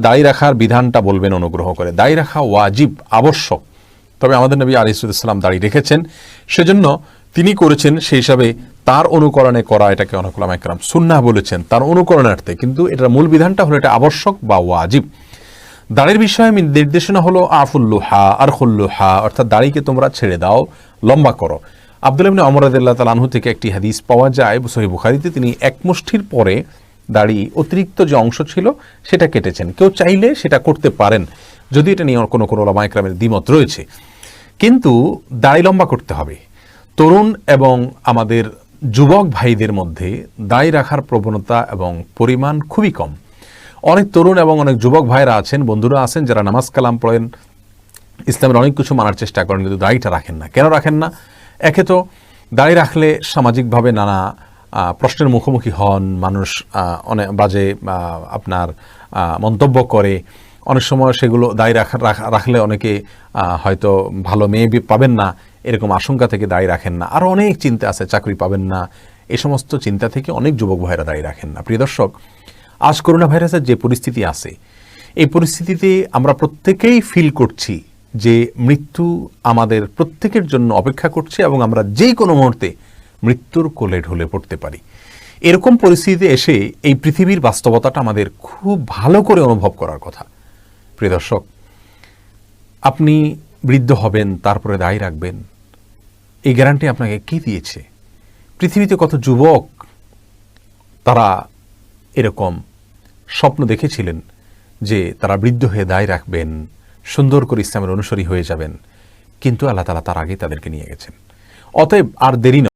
দাড়ি রাখার বিধানটা বলবেন, অনুগ্রহ করে। দাড়ি রাখা ওয়াজিব, আবশ্যক। তবে আমাদের নবী আলিসুদ্লাম দাড়ি রেখেছেন। সেজন্য তিনি করেছেন সেই হিসাবে তার অনুকরণে করা এটাকে অনকুলাম একরাম সুন্না বলেছেন, তার অনুকরণার্থে। কিন্তু এটার মূল বিধানটা হলো এটা আবশ্যক বা ওয়াজিব। দাড়ির বিষয়ে নির্দেশনা হলো আফুল্লুহা আর খুল্লুহা অর্থাৎ দাড়িকে তোমরা ছেড়ে দাও, লম্বা করো। আব্দুল ইবনে অমরাদুল্লাহ তালানহু থেকে একটি হাদিস পাওয়া যায় সহি বুখারিতে। তিনি এক মুষ্ঠির পরে দাড়ি অতিরিক্ত যে অংশ ছিল সেটা কেটেছেন। কেউ চাইলে সেটা করতে পারেন, যদি এটা নিয়ে কোনো কোনো লামাইক্রামের দ্বিমত রয়েছে। কিন্তু দাড়ি লম্বা করতে হবে। তরুণ এবং আমাদের যুবক ভাইদের মধ্যে দাড়ি রাখার প্রবণতা এবং পরিমাণ খুবই কম। অনেক তরুণ এবং অনেক যুবক ভাইরা আছেন, বন্ধুরা আছেন, যারা নামাজ কালাম পড়েন, ইসলামের অনেক কিছু মানার চেষ্টা করেন, কিন্তু দাড়িটা রাখেন না। কেন রাখেন না? একে তো দাড়ি রাখলে সামাজিকভাবে নানা প্রশ্নের মুখোমুখি হন, মানুষ অনেক বাজে আপনার মন্তব্য করে। অনেক সময় সেগুলো দায়ী রাখা, রাখা- রাখলে অনেকে হয়তো ভালো মেয়ে পাবেন না, এরকম আশঙ্কা থেকে দায়ী রাখেন না। আরও অনেক চিন্তা আছে, চাকরি পাবেন না। এ সমস্ত চিন্তা থেকে অনেক যুবক ভাইরা দায়ী রাখেন না। প্রিয় দর্শক, আজ করোনা ভাইরাসের যে পরিস্থিতি আছে, এই পরিস্থিতিতে আমরা প্রত্যেকেই ফিল করছি যে মৃত্যু আমাদের প্রত্যেকের জন্য অপেক্ষা করছে এবং আমরা যে কোনো মুহূর্তে মৃত্যুর কোলে ঢলে পড়তে পারি। এরকম পরিস্থিতিতে এসে এই পৃথিবীর বাস্তবতাটা আমাদের খুব ভালো করে অনুভব করার কথা। প্রিয় দর্শক, আপনি বৃদ্ধ হবেন, তারপরে দায়ী রাখবেন। এই গ্যারান্টি আপনাকে কে দিয়েছে? পৃথিবীতে কত যুবক তারা এরকম স্বপ্ন দেখেছিলেন যে তারা বৃদ্ধ হয়ে দায় রাখবেন, সুন্দর করে ইসলামের অনুসারী হয়ে যাবেন, কিন্তু আল্লাহ তালা তার আগে তাদেরকে নিয়ে গেছেন। অতএব আর দেরি